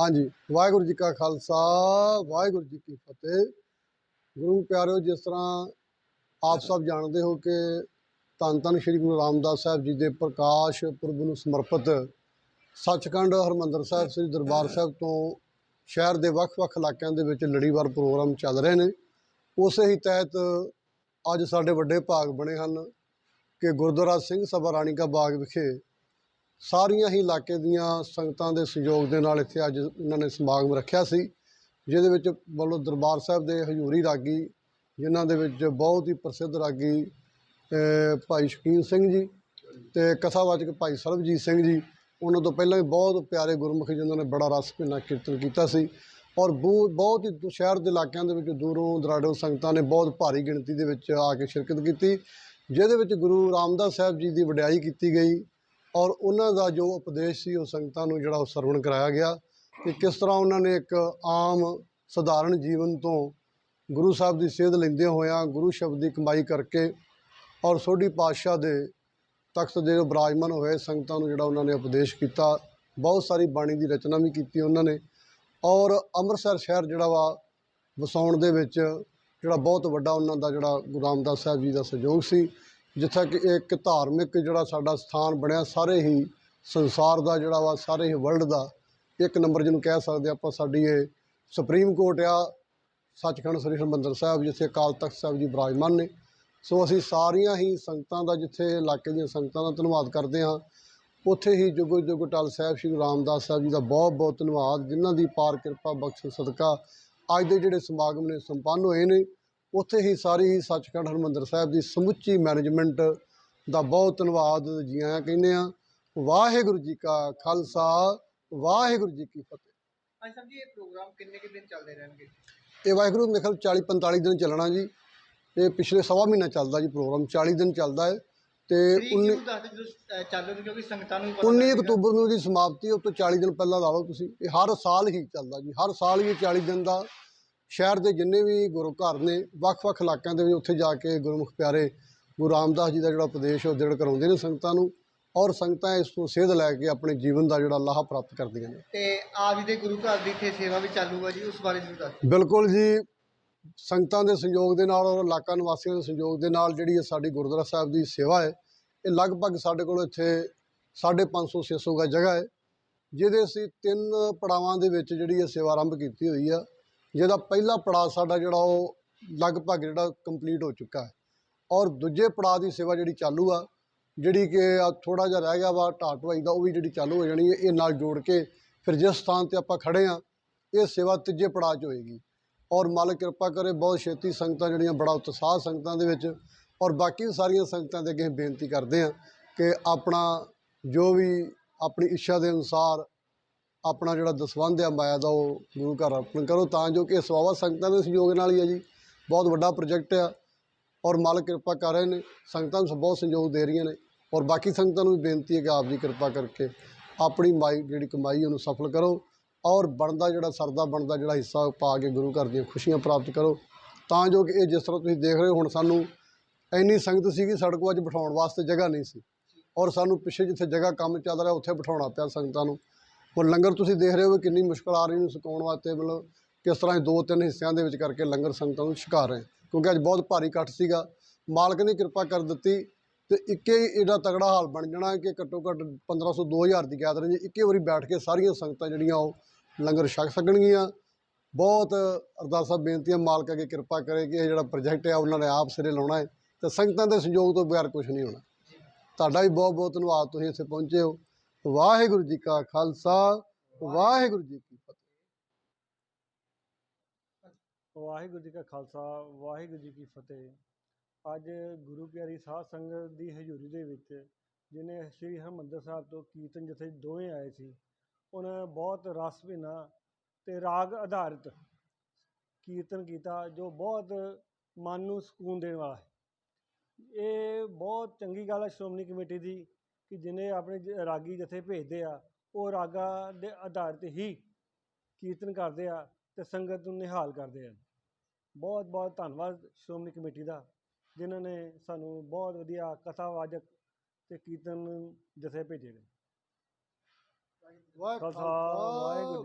ਹਾਂਜੀ, ਵਾਹਿਗੁਰੂ ਜੀ ਕਾ ਖਾਲਸਾ, ਵਾਹਿਗੁਰੂ ਜੀ ਕੀ ਫਤਿਹ। ਗੁਰੂ ਪਿਆਰਿਓ, ਜਿਸ ਤਰ੍ਹਾਂ ਆਪ ਸਭ ਜਾਣਦੇ ਹੋ ਕਿ ਧੰਨ ਧੰਨ ਸ੍ਰੀ ਗੁਰੂ ਰਾਮਦਾਸ ਸਾਹਿਬ ਜੀ ਦੇ ਪ੍ਰਕਾਸ਼ ਪੁਰਬ ਨੂੰ ਸਮਰਪਿਤ ਸੱਚਖੰਡ ਹਰਮੰਦਰ ਸਾਹਿਬ, ਸ੍ਰੀ ਦਰਬਾਰ ਸਾਹਿਬ ਤੋਂ ਸ਼ਹਿਰ ਦੇ ਵੱਖ-ਵੱਖ ਇਲਾਕਿਆਂ ਦੇ ਵਿੱਚ ਲੜੀਵਾਰ ਪ੍ਰੋਗਰਾਮ ਚੱਲ ਰਹੇ ਨੇ। ਉਸੇ ਹੀ ਤਹਿਤ ਅੱਜ ਸਾਡੇ ਵੱਡੇ ਭਾਗ ਬਣੇ ਹਨ ਕਿ ਗੁਰਦੁਆਰਾ ਸਿੰਘ ਸਭਾ ਰਾਣੀ ਕਾ ਬਾਗ ਵਿਖੇ ਸਾਰੀਆਂ ਹੀ ਇਲਾਕੇ ਦੀਆਂ ਸੰਗਤਾਂ ਦੇ ਸਹਿਯੋਗ ਦੇ ਨਾਲ ਇੱਥੇ ਅੱਜ ਇਹਨਾਂ ਨੇ ਸਮਾਗਮ ਰੱਖਿਆ ਸੀ, ਜਿਹਦੇ ਵਿੱਚ ਵੱਲੋਂ ਦਰਬਾਰ ਸਾਹਿਬ ਦੇ ਹਜ਼ੂਰੀ ਰਾਗੀ, ਜਿਨ੍ਹਾਂ ਦੇ ਵਿੱਚ ਬਹੁਤ ਹੀ ਪ੍ਰਸਿੱਧ ਰਾਗੀ ਭਾਈ ਸ਼ਕੀਨ ਸਿੰਘ ਜੀ ਤੇ ਕਥਾਵਾਚਕ ਭਾਈ ਸਰਬਜੀਤ ਸਿੰਘ ਜੀ, ਉਹਨਾਂ ਤੋਂ ਪਹਿਲਾਂ ਵੀ ਬਹੁਤ ਪਿਆਰੇ ਗੁਰਮੁਖੀ ਜਿਨ੍ਹਾਂ ਨੇ ਬੜਾ ਰਸ ਭਿੰਨਾ ਕੀਰਤਨ ਕੀਤਾ ਸੀ ਔਰ ਬਹੁ- ਬਹੁਤ ਹੀ ਦੁ- ਸ਼ਹਿਰ ਦੇ ਇਲਾਕਿਆਂ ਦੇ ਵਿੱਚ ਦੂਰੋਂ ਦਰਾੜੋਂ ਸੰਗਤਾਂ ਨੇ ਬਹੁਤ ਭਾਰੀ ਗਿਣਤੀ ਦੇ ਵਿੱਚ ਆ ਕੇ ਸ਼ਿਰਕਤ ਕੀਤੀ, ਜਿਹਦੇ ਵਿੱਚ ਗੁਰੂ ਰਾਮਦਾਸ ਸਾਹਿਬ ਜੀ ਦੀ ਵਡਿਆਈ ਕੀਤੀ ਗਈ ਔਰ ਉਹਨਾਂ ਦਾ ਜੋ ਉਪਦੇਸ਼ ਸੀ ਉਹ ਸੰਗਤਾਂ ਨੂੰ ਜਿਹੜਾ ਉਹ ਸਰਵਣ ਕਰਾਇਆ ਗਿਆ ਕਿ ਕਿਸ ਤਰ੍ਹਾਂ ਉਹਨਾਂ ਨੇ ਇੱਕ ਆਮ ਸਧਾਰਨ ਜੀਵਨ ਤੋਂ ਗੁਰੂ ਸਾਹਿਬ ਦੀ ਸੇਧ ਲੈਂਦੇ ਹੋਇਆਂ ਗੁਰੂ ਸ਼ਬਦ ਦੀ ਕਮਾਈ ਕਰਕੇ ਔਰ ਸੋਢੀ ਪਾਤਸ਼ਾਹ ਦੇ ਤਖਤ ਦੇ ਬਿਰਾਜਮਾਨ ਹੋਏ ਸੰਗਤਾਂ ਨੂੰ ਜਿਹੜਾ ਉਹਨਾਂ ਨੇ ਉਪਦੇਸ਼ ਕੀਤਾ, ਬਹੁਤ ਸਾਰੀ ਬਾਣੀ ਦੀ ਰਚਨਾ ਵੀ ਕੀਤੀ ਉਹਨਾਂ ਨੇ ਔਰ ਅੰਮ੍ਰਿਤਸਰ ਸ਼ਹਿਰ ਜਿਹੜਾ ਵਾ ਵਸਾਉਣ ਦੇ ਵਿੱਚ ਜਿਹੜਾ ਬਹੁਤ ਵੱਡਾ ਉਹਨਾਂ ਦਾ ਜਿਹੜਾ ਗੁਰੂ ਰਾਮਦਾਸ ਸਾਹਿਬ ਜੀ ਦਾ ਸਹਿਯੋਗ ਸੀ ਜਿੱਥੇ ਕਿ ਇੱਕ ਧਾਰਮਿਕ ਜਿਹੜਾ ਸਾਡਾ ਸਥਾਨ ਬਣਿਆ, ਸਾਰੇ ਹੀ ਸੰਸਾਰ ਦਾ ਜਿਹੜਾ ਵਾ, ਸਾਰੇ ਹੀ ਵਰਲਡ ਦਾ, ਇੱਕ ਨੰਬਰ ਜਿਹਨੂੰ ਕਹਿ ਸਕਦੇ ਆਪਾਂ, ਸਾਡੀ ਇਹ ਸੁਪਰੀਮ ਕੋਰਟ ਆ, ਸੱਚਖੰਡ ਸ੍ਰੀ ਹਰਿਮੰਦਰ ਸਾਹਿਬ, ਜਿੱਥੇ ਅਕਾਲ ਤਖਤ ਸਾਹਿਬ ਜੀ ਬਿਰਾਜਮਾਨ ਨੇ। ਸੋ ਅਸੀਂ ਸਾਰੀਆਂ ਹੀ ਸੰਗਤਾਂ ਦਾ, ਜਿੱਥੇ ਇਲਾਕੇ ਦੀਆਂ ਸੰਗਤਾਂ ਦਾ ਧੰਨਵਾਦ ਕਰਦੇ ਹਾਂ। ਉੱਥੇ ਹੀ ਜੁਗੋ ਜੁਗ ਟਲ ਸਾਹਿਬ, ਸ਼੍ਰੀ ਰਾਮਦਾਸ ਸਾਹਿਬ ਜੀ ਦਾ ਬਹੁਤ ਬਹੁਤ ਧੰਨਵਾਦ, ਜਿਨ੍ਹਾਂ ਦੀ ਪਾਰ ਕਿਰਪਾ ਬਖਸ਼ ਸਦਕਾ ਅੱਜ ਦੇ ਜਿਹੜੇ ਸਮਾਗਮ ਨੇ, ਸੰਪੰਨ ਹੋਏ ਨੇ। ਉੱਥੇ ਹੀ ਸਾਰੀ ਸੱਚਖੰਡ ਹਰਿਮੰਦਰ ਸਾਹਿਬ ਦੀ ਸਮੁੱਚੀ ਮੈਨੇਜਮੈਂਟ ਦਾ ਬਹੁਤ ਧੰਨਵਾਦ ਜੀ ਆਇਆਂ ਕਹਿੰਦੇ ਆ ਵਾਹਿਗੁਰੂ ਜੀ ਕਾ ਖਾਲਸਾ ਵਾਹਿਗੁਰੂ ਜੀ ਕੀ ਫਤਿਹ। ਹਾਂਜੀ ਸਾਹਿਬ ਜੀ ਇਹ ਪ੍ਰੋਗਰਾਮ ਕਿੰਨੇ ਕੁ ਦਿਨ ਚੱਲਦੇ ਰਹਿਣਗੇ? ਇਹ ਵਾਹਿਗੁਰੂ ਮੇਰੇ ਖਿਆਲ 40 45 ਦਿਨ ਚੱਲਣਾ ਜੀ। ਇਹ ਪਿਛਲੇ ਸਵਾ ਮਹੀਨਾ ਚੱਲਦਾ ਜੀ ਪ੍ਰੋਗਰਾਮ 40 ਦਿਨ ਚੱਲਦਾ ਹੈ। ਤੇ ਤਰੀਕ 19 ਨੂੰ ਦੱਸ ਦਿਓ ਜਦੋਂ ਅਹ, ਚੱਲ ਰਹੇ ਕਿਉਂਕਿ ਸੰਗਤਾਂ ਨੂੰ ਵੀ ਪਤਾ 19 ਲੱਗੇਗਾ। ਅਕਤੂਬਰ ਨੂੰ ਦੀ ਸਮਾਪਤੀ ਉਹ ਤੋਂ 40 ਦਿਨ ਪਹਿਲਾਂ ਲਾ ਲਓ ਤੁਸੀਂ। ਇਹ ਹਰ ਸਾਲ ਹੀ ਚੱਲਦਾ ਜੀ ਹਰ ਸਾਲ ਹੀ ਇਹ 40 ਦਿਨ ਦਾ ਸ਼ਹਿਰ ਦੇ ਜਿੰਨੇ ਵੀ ਗੁਰੂ ਘਰ ਨੇ ਵੱਖ-ਵੱਖ ਇਲਾਕਿਆਂ ਦੇ ਵਿੱਚ ਉੱਥੇ ਜਾ ਕੇ ਗੁਰਮੁਖ ਪਿਆਰੇ ਗੁਰੂ ਰਾਮਦਾਸ ਜੀ ਦਾ ਜਿਹੜਾ ਉਪਦੇਸ਼ ਉਹ ਦ੍ਰਿੜ ਕਰਾਉਂਦੇ ਨੇ ਸੰਗਤਾਂ ਨੂੰ ਔਰ ਸੰਗਤਾਂ ਇਸ ਤੋਂ ਸੇਧ ਲੈ ਕੇ ਆਪਣੇ ਜੀਵਨ ਦਾ ਜਿਹੜਾ ਲਾਹਾ ਪ੍ਰਾਪਤ ਕਰਦੀਆਂ ਨੇ ਤੇ ਆਪ ਜੀ ਦੇ ਗੁਰੂ ਘਰ ਦੀ ਇੱਥੇ ਸੇਵਾ ਵੀ ਚਾਲੂ ਹੈ ਜੀ ਉਸ ਬਾਰੇ ਜ਼ਰੂਰ ਦੱਸ। ਬਿਲਕੁਲ ਜੀ ਸੰਗਤਾਂ ਦੇ ਸੰਯੋਗ ਦੇ ਨਾਲ ਔਰ ਇਲਾਕਾ ਨਿਵਾਸੀਆਂ ਦੇ ਸੰਯੋਗ ਦੇ ਨਾਲ ਜਿਹੜੀ ਇਹ ਸਾਡੀ ਗੁਰਦੁਆਰਾ ਸਾਹਿਬ ਦੀ ਸੇਵਾ ਹੈ ਇਹ ਲਗਭਗ ਸਾਡੇ ਕੋਲ ਇੱਥੇ 550 600 ਗਾ ਜਗ੍ਹਾ ਹੈ ਜਿਹਦੇ ਅਸੀਂ ਤਿੰਨ ਪੜਾਵਾਂ ਦੇ ਵਿੱਚ ਜਿਹੜੀ ਇਹ ਸੇਵਾ ਆਰੰਭ ਕੀਤੀ ਹੋਈ ਆ ਜਿਹਦਾ ਪਹਿਲਾ ਪੜਾਅ ਸਾਡਾ ਜਿਹੜਾ ਉਹ ਲਗਭਗ ਜਿਹੜਾ ਕੰਪਲੀਟ ਹੋ ਚੁੱਕਾ ਹੈ। ਔਰ ਦੂਜੇ ਪੜਾਅ ਦੀ ਸੇਵਾ ਜਿਹੜੀ ਚਾਲੂ ਆ, ਜਿਹੜੀ ਕਿ ਥੋੜਾ ਜਿਹਾ ਰਹਿ ਗਿਆ ਵਾ ਢਾਟ ਢੁਆਈ ਦਾ, ਉਹ ਵੀ ਜਿਹੜੀ ਚਾਲੂ ਹੋ ਜਾਣੀ ਹੈ, ਇਹ ਨਾਲ ਜੋੜ ਕੇ ਫਿਰ ਜਿਸ ਸਥਾਨ ਤੇ ਆਪਾਂ ਖੜੇ ਆ ਇਹ ਸੇਵਾ ਤੀਜੇ ਪੜਾਅ 'ਚ ਹੋਏਗੀ। ਔਰ ਮਾਲਕ ਕਿਰਪਾ ਕਰੇ, ਬਹੁਤ ਛੇਤੀ ਸੰਗਤਾਂ ਜਿਹੜੀਆਂ, ਬੜਾ ਉਤਸ਼ਾਹ ਸੰਗਤਾਂ ਦੇ ਵਿੱਚ, ਔਰ ਬਾਕੀ ਸਾਰੀਆਂ ਸੰਗਤਾਂ ਦੇ ਅੱਗੇ ਬੇਨਤੀ ਕਰਦੇ ਆ ਕਿ ਆਪਣਾ ਜੋ ਵੀ ਆਪਣੀ ਇੱਛਾ ਦੇ ਅਨੁਸਾਰ ਆਪਣਾ ਜਿਹੜਾ ਦਸਵੰਧ ਆ ਮਾਇਆ ਦਾ, ਉਹ ਗੁਰੂ ਘਰ ਅਰਪਣ ਕਰੋ, ਤਾਂ ਜੋ ਕਿ ਇਹ ਸੇਵਾ ਸੰਗਤਾਂ ਦੇ ਸਹਿਯੋਗ ਨਾਲ ਹੀ ਹੈ ਜੀ। ਬਹੁਤ ਵੱਡਾ ਪ੍ਰੋਜੈਕਟ ਆ ਔਰ ਮਾਲਕ ਕਿਰਪਾ ਕਰ ਰਹੇ ਨੇ, ਸੰਗਤਾਂ ਨੂੰ ਬਹੁਤ ਸਹਿਯੋਗ ਦੇ ਰਹੀਆਂ ਨੇ ਔਰ ਬਾਕੀ ਸੰਗਤਾਂ ਨੂੰ ਵੀ ਬੇਨਤੀ ਹੈ ਕਿ ਆਪ ਜੀ ਕਿਰਪਾ ਕਰਕੇ ਆਪਣੀ ਮਾਈ, ਜਿਹੜੀ ਕਮਾਈ ਉਹਨੂੰ ਸਫਲ ਕਰੋ ਔਰ ਬਣਦਾ ਜਿਹੜਾ, ਸਰਦਾ ਬਣਦਾ ਜਿਹੜਾ ਹਿੱਸਾ ਪਾ ਕੇ ਗੁਰੂ ਘਰ ਦੀਆਂ ਖੁਸ਼ੀਆਂ ਪ੍ਰਾਪਤ ਕਰੋ। ਤਾਂ ਜੋ ਕਿ ਇਹ ਜਿਸ ਤਰ੍ਹਾਂ ਤੁਸੀਂ ਦੇਖ ਰਹੇ ਹੋ, ਹੁਣ ਸਾਨੂੰ ਇੰਨੀ ਸੰਗਤ ਸੀਗੀ ਸਾਡੇ ਕੋਲ ਅੱਜ ਬਿਠਾਉਣ ਵਾਸਤੇ ਜਗ੍ਹਾ ਨਹੀਂ ਸੀ। ਔਰ ਸਾਨੂੰ ਪਿੱਛੇ ਜਿੱਥੇ ਜਗ੍ਹਾ ਕੰਮ ਚੱਲ ਰਿਹਾ, ਉੱਥੇ ਬਿਠਾਉਣਾ ਪਿਆ ਸੰਗਤਾਂ ਨੂੰ। ਹੁਣ ਲੰਗਰ ਤੁਸੀਂ ਦੇਖ ਰਹੇ ਹੋ ਕਿ ਕਿੰਨੀ ਮੁਸ਼ਕਲ ਆ ਰਹੀ ਨੂੰ ਸੁਕਾਉਣ ਵਾਸਤੇ, ਮਤਲਬ ਕਿਸ ਤਰ੍ਹਾਂ ਇਹ ਦੋ ਤਿੰਨ ਹਿੱਸਿਆਂ ਦੇ ਵਿੱਚ ਕਰਕੇ ਲੰਗਰ ਸੰਗਤਾਂ ਨੂੰ ਛਕਾ ਰਹੇ ਕਿਉਂਕਿ ਅੱਜ ਬਹੁਤ ਭਾਰੀ ਇਕੱਠ ਸੀਗਾ। ਮਾਲਕ ਨੇ ਕਿਰਪਾ ਕਰ ਦਿੱਤੀ ਤੇ ਇੱਕੇ ਹੀ ਇਹਦਾ ਤਗੜਾ ਹਾਲ ਬਣ ਜਾਣਾ ਕਿ ਘੱਟੋ ਘੱਟ 1500 2000 ਦੀ ਗੈਦਰਿੰਗ ਇੱਕੇ ਵਾਰੀ ਬੈਠ ਕੇ ਸਾਰੀਆਂ ਸੰਗਤਾਂ ਜਿਹੜੀਆਂ ਉਹ ਲੰਗਰ ਛਕ ਸਕਣਗੀਆਂ। ਬਹੁਤ ਅਰਦਾਸਾਂ ਬੇਨਤੀਆਂ ਮਾਲਕ ਅੱਗੇ ਕਿਰਪਾ ਕਰੇ ਕਿ ਇਹ ਜਿਹੜਾ ਪ੍ਰੋਜੈਕਟ ਹੈ, ਉਹਨਾਂ ਨੇ ਆਪ ਸਿਰੇ ਲਾਉਣਾ ਹੈ ਤੇ ਸੰਗਤਾਂ ਦੇ ਸਹਿਯੋਗ ਤੋਂ ਬਗੈਰ ਕੁਝ ਨਹੀਂ ਹੋਣਾ। ਤੁਹਾਡਾ ਵੀ ਬਹੁਤ ਬਹੁਤ ਧੰਨਵਾਦ, ਤੁਸੀਂ ਇੱਥੇ ਪਹੁੰਚੇ ਹੋ। ਵਾਹਿਗੁਰੂ ਜੀ ਕਾ ਖਾਲਸਾ, ਵਾਹਿਗੁਰੂ ਜੀ ਕੀ ਫਤਿਹ। ਵਾਹਿਗੁਰੂ ਜੀ ਕਾ ਖਾਲਸਾ, ਵਾਹਿਗੁਰੂ ਜੀ ਕੀ ਫਤਿਹ। ਅੱਜ ਗੁਰੂ ਪਿਆਰੀ ਸਾਧ ਸੰਗਤ ਦੀ ਹਜ਼ੂਰੀ ਦੇ ਵਿੱਚ ਜਿਹਨੇ ਸ੍ਰੀ ਹਰਿਮੰਦਰ ਸਾਹਿਬ ਤੋਂ ਕੀਰਤਨ ਜਥੇ ਦੋਵੇਂ ਆਏ ਸੀ, ਉਹਨਾਂ ਬਹੁਤ ਰਸ ਭਿੰਨਾ ਤੇ ਰਾਗ ਆਧਾਰਿਤ ਕੀਰਤਨ ਕੀਤਾ, ਜੋ ਬਹੁਤ ਮਨ ਨੂੰ ਸਕੂਨ ਦੇਣ ਵਾਲਾ ਹੈ। ਇਹ ਬਹੁਤ ਚੰਗੀ ਗੱਲ ਹੈ, ਸ਼੍ਰੋਮਣੀ ਕਮੇਟੀ ਦੀ। ਕਿ ਜਿਹਨੇ ਆਪਣੇ ਰਾਗੀ ਜਥੇ ਭੇਜਦੇ ਆ ਉਹ ਰਾਗਾ ਦੇ ਆਧਾਰ 'ਤੇ ਹੀ ਕੀਰਤਨ ਕਰਦੇ ਆ ਅਤੇ ਸੰਗਤ ਨੂੰ ਨਿਹਾਲ ਕਰਦੇ ਆ। ਬਹੁਤ ਬਹੁਤ ਧੰਨਵਾਦ ਸ਼੍ਰੋਮਣੀ ਕਮੇਟੀ ਦਾ ਜਿਨ੍ਹਾਂ ਨੇ ਸਾਨੂੰ ਬਹੁਤ ਵਧੀਆ ਕਥਾਵਾਚਕ ਅਤੇ ਕੀਰਤਨ ਜਥੇ ਭੇਜੇ ਨੇ। ਖਾਲਸਾ ਵਾਹਿਗੁਰੂ